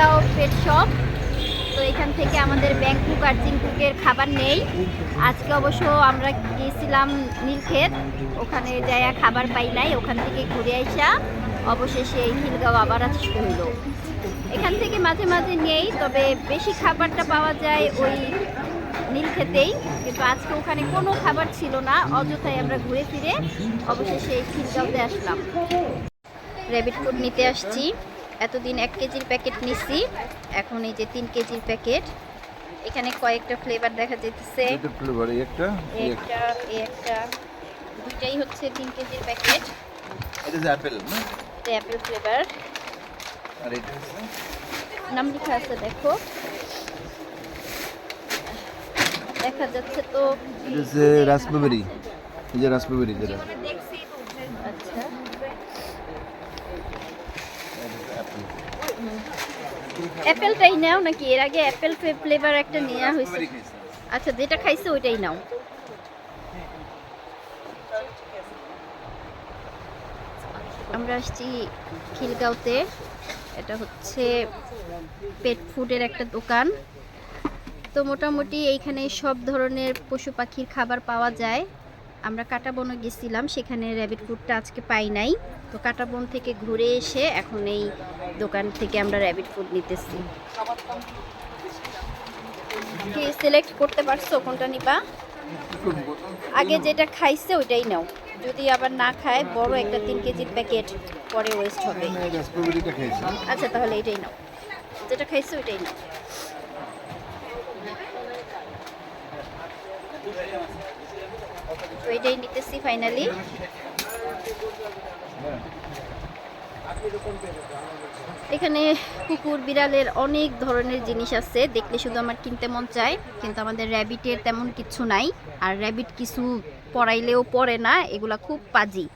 খিলগাঁও পেট shop তো এখান থেকে আমাদের ব্যাংকুক আর জিংকুকের খাবার নেই। আজকে অবশ্য আমরা গিয়েছিলাম নীলক্ষেত। ওখানে যাইয়া খাবার পাই নাই ওখান থেকে ঘুরে আইসা অবশেষে এই আবার আসতে হইল এখান থেকে মাঝে মাঝে নেই, তবে বেশি খাবারটা পাওয়া যায় ওই নীলক্ষেতেই। কিন্তু আজকে ওখানে কোনো খাবার ছিল না অযথায় আমরা ঘুরে ফিরে অবশেষে এই খিলগাঁওতে আসলাম। র্যাবিট ফুড নিতে আসছি। এতদিন এক কেজির প্যাকেট নিছি এখন এই যে তিন কেজির প্যাকেট। এখানে কয়েকটা ফ্লেভার দেখা যেতেছে ফ্লেভার একটা এই একটা। একটা দুটাই হচ্ছে তিন কেজির প্যাকেট। এটা যে অ্যাপেল না? এটা অ্যাপেল ফ্লেভার আর এটা হচ্ছে? নাম লেখা আছে দেখো। দেখা যাচ্ছে তো এটা হচ্ছে রাসবেরি এই যে রাসবেরি যেটা আচ্ছা অ্যাপেল অ্যাপেলটাই নাও নাকি? এর আগে অ্যাপেল ফ্লেভার একটা নেওয়া হয়েছে। আচ্ছা যেটা খাইছে ওইটাই নাও। আমরা আসছি খিলগাঁওতে। এটা হচ্ছে পেট ফুডের একটা দোকান। তো মোটামুটি এইখানে সব ধরনের পশু পাখির খাবার পাওয়া যায়। আমরা কাটাবনে গেছিলাম সেখানে র্যাবিট ফুডটা আজকে পাই নাই। তো কাটাবন থেকে ঘুরে এসে এখন এই দোকান থেকে আমরা র্যাবিট ফুড নিতেছি। কি সিলেক্ট করতে পারছ? কোনটা নিবা? আগে যেটা খাইছে ওইটাই নাও। যদি আবার না খায় বড় একটা তিন কেজির প্যাকেট পরে ওয়েস্ট হবে। আচ্ছা তাহলে এটাই নাও। যেটা খাইছে ওইটাই নাও। তো এটাই নিতেছি ফাইনালি এখানে কুকুর বিড়ালের অনেক ধরনের জিনিস আছে। দেখলে শুধু আমার কিনতে মন চায়, কিন্তু আমাদের র্যাবিটের তেমন কিছু নাই। আর র্যাবিট কিছু পড়াইলেও পড়ে না, এগুলা খুব পাজি।